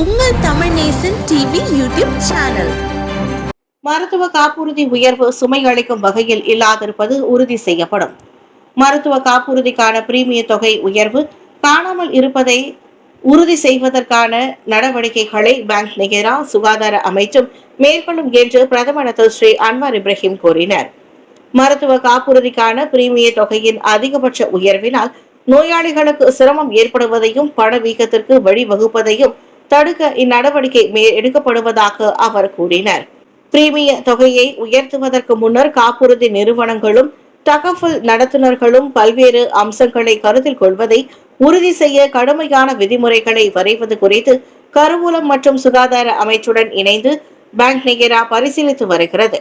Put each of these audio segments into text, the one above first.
உங்கள் Tamil Nesan TV YouTube channel மருத்துவ காப்புறுதி உயர்வு சுமை அளிக்கும் வகையில் இல்லாதிருப்பது உறுதி செய்யப்படும். மருத்துவ காப்புறுதிக்கான பிரீமிய தொகை உயர்வு காணாமல் இருப்பதை உறுதி செய்வதற்கான நடவடிக்கைகளை பேங்க் நிகரா சுகாதார அமைச்சும் மேற்கொள்ளும் என்று பிரதமர் திரு ஸ்ரீ அன்வார் இப்ராஹிம் கூறினார். மருத்துவ காப்புறுதிக்கான பிரீமிய தொகையின் அதிகபட்ச உயர்வினால் நோயாளிகளுக்கு சிரமம் ஏற்படுவதையும் பணவீக்கத்திற்கு வழிவகுப்பதையும் தடுக்க இந்நடவடிக்கை எடுக்கப்படுவதாக அவர் கூறினார். பிரீமிய தொகையை உயர்த்துவதற்கு முன்னர் காப்புறுதி நிறுவனங்களும் தகவல் நடத்துனர்களும் பல்வேறு அம்சங்களை கருத்தில் கொள்வதை உறுதி செய்ய கடுமையான விதிமுறைகளை வரைவது குறித்து கருவூலம் மற்றும் சுகாதார அமைச்சுடன் இணைந்து பேங்க் நிகரா பரிசீலித்து வருகிறது.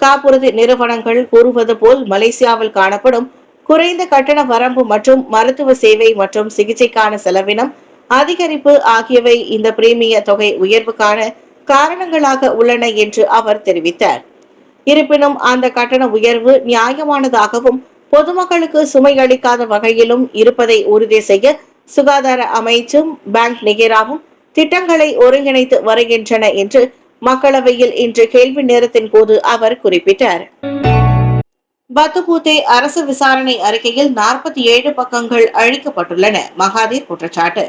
காப்புறுதி நிறுவனங்கள் கூறுவது போல் மலேசியாவில் காணப்படும் குறைந்த கட்டண வரம்பு மற்றும் மருத்துவ சேவை மற்றும் சிகிச்சைக்கான செலவினம் அதிகரிப்பு ஆகியவை இந்த பிரீமிய தொகை உயர்வுக்கான காரணங்களாக உள்ளன என்று அவர் தெரிவித்தார். இருப்பினும் அந்த கட்டண உயர்வு நியாயமானதாகவும் பொதுமக்களுக்கு சுமை அளிக்காத வகையிலும் இருப்பதை உறுதி செய்ய சுகாதார அமைச்சும் பேங்க் நிகராவும் திட்டங்களை ஒருங்கிணைத்து வருகின்றன என்று மக்களவையில் இன்று கேள்வி நேரத்தின் போது அவர் குறிப்பிட்டார். பத்துபூத்தே அரசு விசாரணை அறிக்கையில் நாற்பத்தி ஏழு பக்கங்கள் அழிக்கப்பட்டுள்ளன. மகாதீர் குற்றச்சாட்டு.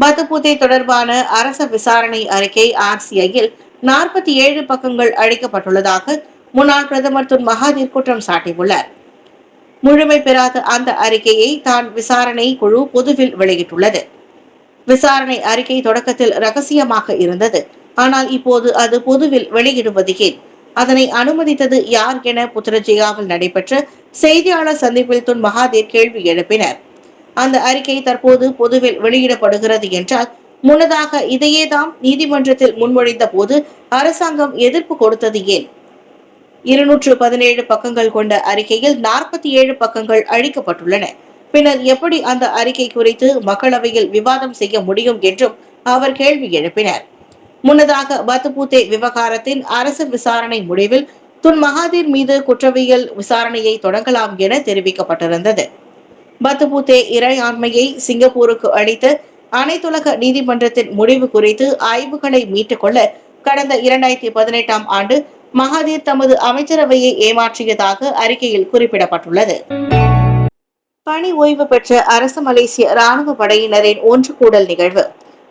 பத்துப்பூத்தை தொடர்பான அரச விசாரணை அறிக்கை ஆர்சிஐயில் நாற்பத்தி ஏழு பக்கங்கள் அழிக்கப்பட்டுள்ளதாக முன்னாள் பிரதமர் துன் மகாதீர் குற்றம் சாட்டியுள்ளார். முழுமை பெறாத அந்த அறிக்கையை தான் விசாரணை குழு பொதுவில் வெளியிட்டுள்ளது. விசாரணை அறிக்கை தொடக்கத்தில் ரகசியமாக இருந்தது. ஆனால் இப்போது அது பொதுவில் வெளியிடுவது ஏன்? அதனை அனுமதித்தது யார் என புத்திரஜியாவில் நடைபெற்ற செய்தியாளர் சந்திப்பில் துன் மகாதீர் கேள்வி எழுப்பினர். அந்த அறிக்கை தற்போது பொதுவில் வெளியிடப்படுகிறது என்றால் முன்னதாக இதையே தாம் நீதிமன்றத்தில் முன்மொழிந்த போது அரசாங்கம் எதிர்ப்பு கொடுத்தது ஏன்? இருநூற்று பதினேழு பக்கங்கள் கொண்ட அறிக்கையில் நாற்பத்தி ஏழு பக்கங்கள் அழிக்கப்பட்டுள்ளன. பின்னர் எப்படி அந்த அறிக்கை குறித்து மக்களவையில் விவாதம் செய்ய முடியும் என்றும் அவர் கேள்வி எழுப்பினார். முன்னதாக பத்துபூத்தே விவகாரத்தின் அரசு விசாரணை முடிவில் துன் மகாதீர் மீது குற்றவியல் விசாரணையை தொடங்கலாம் என தெரிவிக்கப்பட்டிருந்தது. பத்துபூத்தே இறையாண்மையை சிங்கப்பூருக்கு அளித்த அனைத்துலக நீதிமன்றத்தின் முடிவு குறித்து ஆய்வுகளை மீட்டுக்கொள்ள கடந்த இரண்டாயிரத்தி பதினெட்டாம் ஆண்டு மகாதீர் தமது அமைச்சரவையை ஏமாற்றியதாக அறிக்கையில் குறிப்பிடப்பட்டுள்ளது. பணி ஓய்வு பெற்ற அரசு மலேசிய ராணுவ படையினரின் ஒன்று கூடல் நிகழ்வு.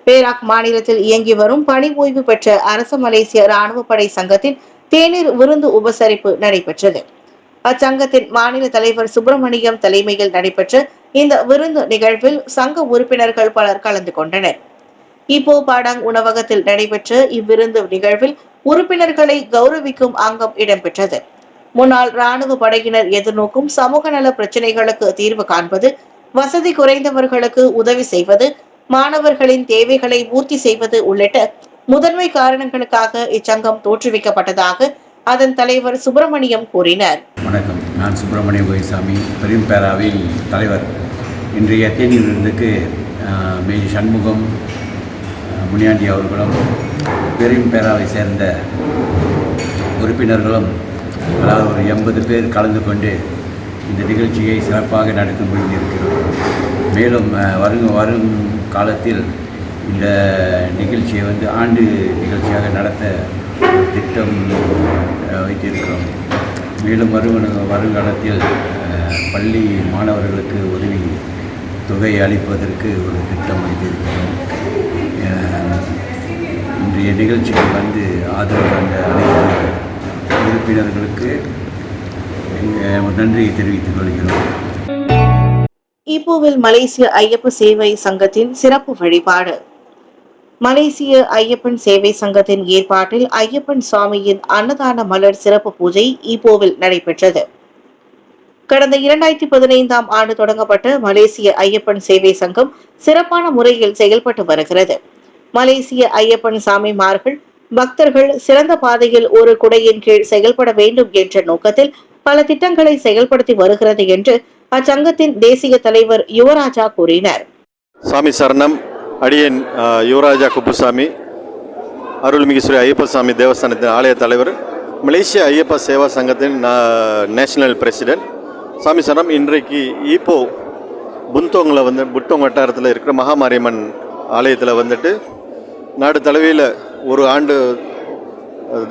பேராக் மாநிலத்தில் இயங்கி வரும் பணி ஓய்வு பெற்ற அரசு மலேசிய ராணுவ படை சங்கத்தின் தேநீர் விருந்து உபசரிப்பு நடைபெற்றது. அச்சங்கத்தின் மாநில தலைவர் சுப்பிரமணியம் தலைமையில் நடைபெற்ற இந்த விருந்து நிகழ்வில் சங்க உறுப்பினர்கள் பலர் கலந்து கொண்டனர். இப்போ பாடாங் உணவகத்தில் நடைபெற்ற இவ்விருந்து நிகழ்வில் உறுப்பினர்களை கௌரவிக்கும் அங்கம் இடம்பெற்றது. முன்னாள் ராணுவ படையினர் எதிர்நோக்கும் சமூக நல பிரச்சினைகளுக்கு தீர்வு காண்பது வசதி குறைந்தவர்களுக்கு உதவி செய்வது மாணவர்களின் தேவைகளை பூர்த்தி செய்வது உள்ளிட்ட முதன்மை காரணங்களுக்காக இச்சங்கம் தோற்றுவிக்கப்பட்டதாக அதன் தலைவர் சுப்பிரமணியம் கூறினார். வணக்கம். நான் சுப்பிரமணிய கோயிசாமி பெரும்பேராவின் தலைவர். இன்றைய தேநீர் விருந்துக்கு சண்முகம் முனியாண்டி அவர்களும் பெரும்பேராவை சேர்ந்த உறுப்பினர்களும் அதாவது ஒரு எண்பது பேர் கலந்து கொண்டு இந்த நிகழ்ச்சியை சிறப்பாக நடத்த முடிந்திருக்கிறோம் மேலும் வரும் வரும் காலத்தில் இந்த நிகழ்ச்சியை வந்து ஆண்டு நிகழ்ச்சியாக நடத்த திட்டம் வைத்திருக்கிறோம். மேலும் வரும் வருங்காலத்தில் பள்ளி மாணவர்களுக்கு உதவி தொகை அளிப்பதற்கு ஒரு திட்டம் வைத்திருக்கிறோம். இன்றைய நிகழ்ச்சிக்கு வந்து ஆதரவு தந்த அனைத்து உறுப்பினர்களுக்கு நன்றியை தெரிவித்துக் கொள்கிறோம். ஈப்போவில் மலேசிய ஐயப்ப சேவை சங்கத்தின் சிறப்பு வழிபாடு. மலேசிய ஐயப்பன் சேவை சங்கத்தின் ஏற்பாட்டில் ஐயப்பன் சுவாமியின் அன்னதான மலர் சிறப்பு பூஜை ஈப்போவில் நடைபெற்றது. கடந்த இரண்டாயிரத்தி பதினைந்தாம் ஆண்டு தொடங்கப்பட்ட மலேசிய ஐயப்பன் சேவை சங்கம் சிறப்பான முறையில் செயல்பட்டு வருகிறது. மலேசிய ஐயப்பன் சாமிமார்கள் பக்தர்கள் சிறந்த பாதையில் ஒரு குடையின் கீழ் செயல்பட வேண்டும் என்ற நோக்கத்தில் பல திட்டங்களை செயல்படுத்தி வருகிறது என்று அச்சங்கத்தின் தேசிய தலைவர் யுவராஜா கூறினார். சாமி சரணம். அடியன் யுவராஜா குப்புசாமி அருள்மிகு ஸ்ரீ ஐயப்பசாமி தேவஸ்தானத்தின் ஆலய தலைவர் மலேசிய ஐயப்ப சேவா சங்கத்தின் நேஷனல் பிரசிடென்ட். சாமி சரணம். இன்றைக்கு இப்போ புந்தோங்கில் வந்து புட்டோங் வட்டாரத்தில் இருக்கிற மகாமாரியம்மன் ஆலயத்தில் வந்துட்டு நாடு தழுவியில் ஒரு ஆண்டு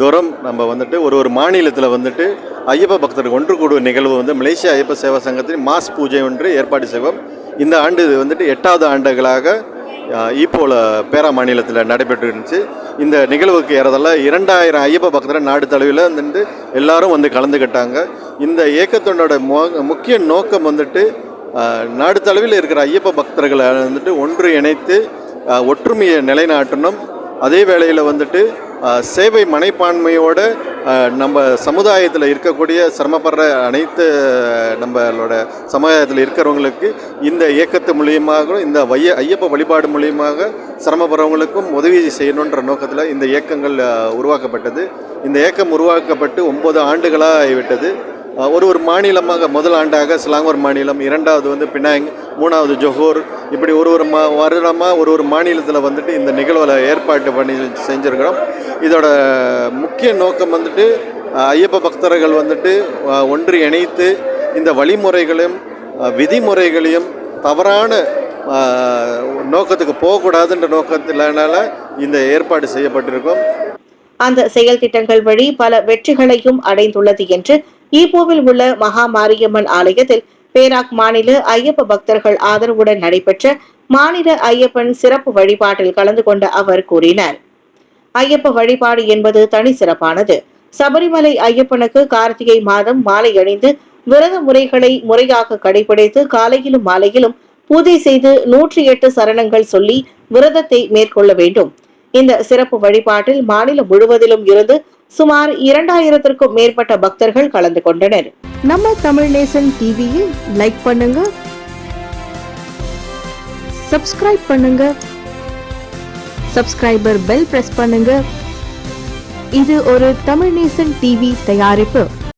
தூரம் நம்ம வந்துட்டு ஒரு ஒரு மாநிலத்தில் வந்துட்டு ஐயப்ப பக்தர்கள் ஒன்று கூடும் நிகழ்வு வந்து மலேசியா ஐயப்ப சேவா சங்கத்தின் மாஸ் பூஜை ஒன்று ஏற்பாடு செய்வோம். இந்த ஆண்டு வந்துட்டு எட்டாவது ஆண்டுகளாக ஈப்போல பேரா மாநிலத்தில் நடைபெற்று இருந்துச்சு. இந்த நிகழ்வுக்கு ஏறதால இரண்டாயிரம் ஐயப்ப பக்தர்கள் நாடு தலைவில் வந்துட்டு எல்லாரும் வந்து கலந்துக்கிட்டாங்க இந்த இயக்கத்தினோட மோ- முக்கிய நோக்கம் வந்துட்டு நாடு தழுவில் இருக்கிற ஐயப்ப பக்தர்களை வந்துட்டு ஒன்று இணைத்து ஒற்றுமையை நிலைநாட்டணும். அதே வேளையில் வந்துட்டு சேவை மனைப்பான்மையோடு நம்ம சமுதாயத்தில் இருக்கக்கூடிய சிரமப்படுற அனைத்து நம்மளோட சமுதாயத்தில் இருக்கிறவங்களுக்கு இந்த இயக்கத்து மூலியமாக இந்த வைய ஐயப்ப வழிபாடு மூலியமாக சிரமப்படுறவங்களுக்கும் உதவி செய்யணுன்ற நோக்கத்தில் இந்த இயக்கங்கள் உருவாக்கப்பட்டது. இந்த இயக்கம் உருவாக்கப்பட்டு ஒம்பது ஆண்டுகளாகிவிட்டது. ஒரு ஒரு மாநிலமாக முதல் ஆண்டாக சிலாங்கூர் மாநிலம் இரண்டாவது வந்து பினாங் மூணாவது ஜொஹோர் இப்படி ஒரு ஒரு மா வருடமாக ஒரு ஒரு மாநிலத்தில் வந்துட்டு இந்த நிகழ்வில் ஏற்பாடு பண்ணி செஞ்சுருக்கிறோம். இதோட முக்கிய நோக்கம் வந்துட்டு ஐயப்ப பக்தர்கள் வந்துட்டு ஒன்று இணைத்து இந்த வழிமுறைகளையும் விதிமுறைகளையும் தவறான நோக்கத்துக்கு போகக்கூடாதுன்ற நோக்கத்தினால இந்த ஏற்பாடு செய்யப்பட்டிருக்கும். அந்த செயல் திட்டங்கள் வழி பல வெற்றிகளையும் அடைந்துள்ளது என்று ஈப்போவில் உள்ள மகா மாரியம்மன் ஆலயத்தில் பேராக் மாநில ஐயப்ப பக்தர்கள் ஆதரவுடன் நடைபெற்ற மாநில ஐயப்பன் சிறப்பு வழிபாட்டில் கலந்து கொண்ட அவர் கூறினார். ஐயப்ப வழிபாடு என்பது தனி சிறப்பானது. சபரிமலை ஐயப்பனுக்கு கார்த்திகை மாதம் மாலை அணிந்து விரத முறைகளை முறையாக கடைபிடித்து காலையிலும் மாலையிலும் பூஜை செய்து நூற்றி எட்டு சரணங்கள் சொல்லி விரதத்தை மேற்கொள்ள வேண்டும். இந்த சிறப்பு வழிபாட்டில் மாநிலம் முழுவதிலும் இருந்து சுமார் இரண்டாயிரத்திற்கும் மேற்பட்ட பக்தர்கள் கலந்து கொண்டனர். நம்ம தமிழ் நேசன் டிவியில் லைக் பண்ணுங்க சப்ஸ்கிரைப் பண்ணுங்க சப்ஸ்கிரைபர் பெல் பிரஸ் பண்ணுங்க. இது ஒரு தமிழ் நேசன் டிவி தயாரிப்பு.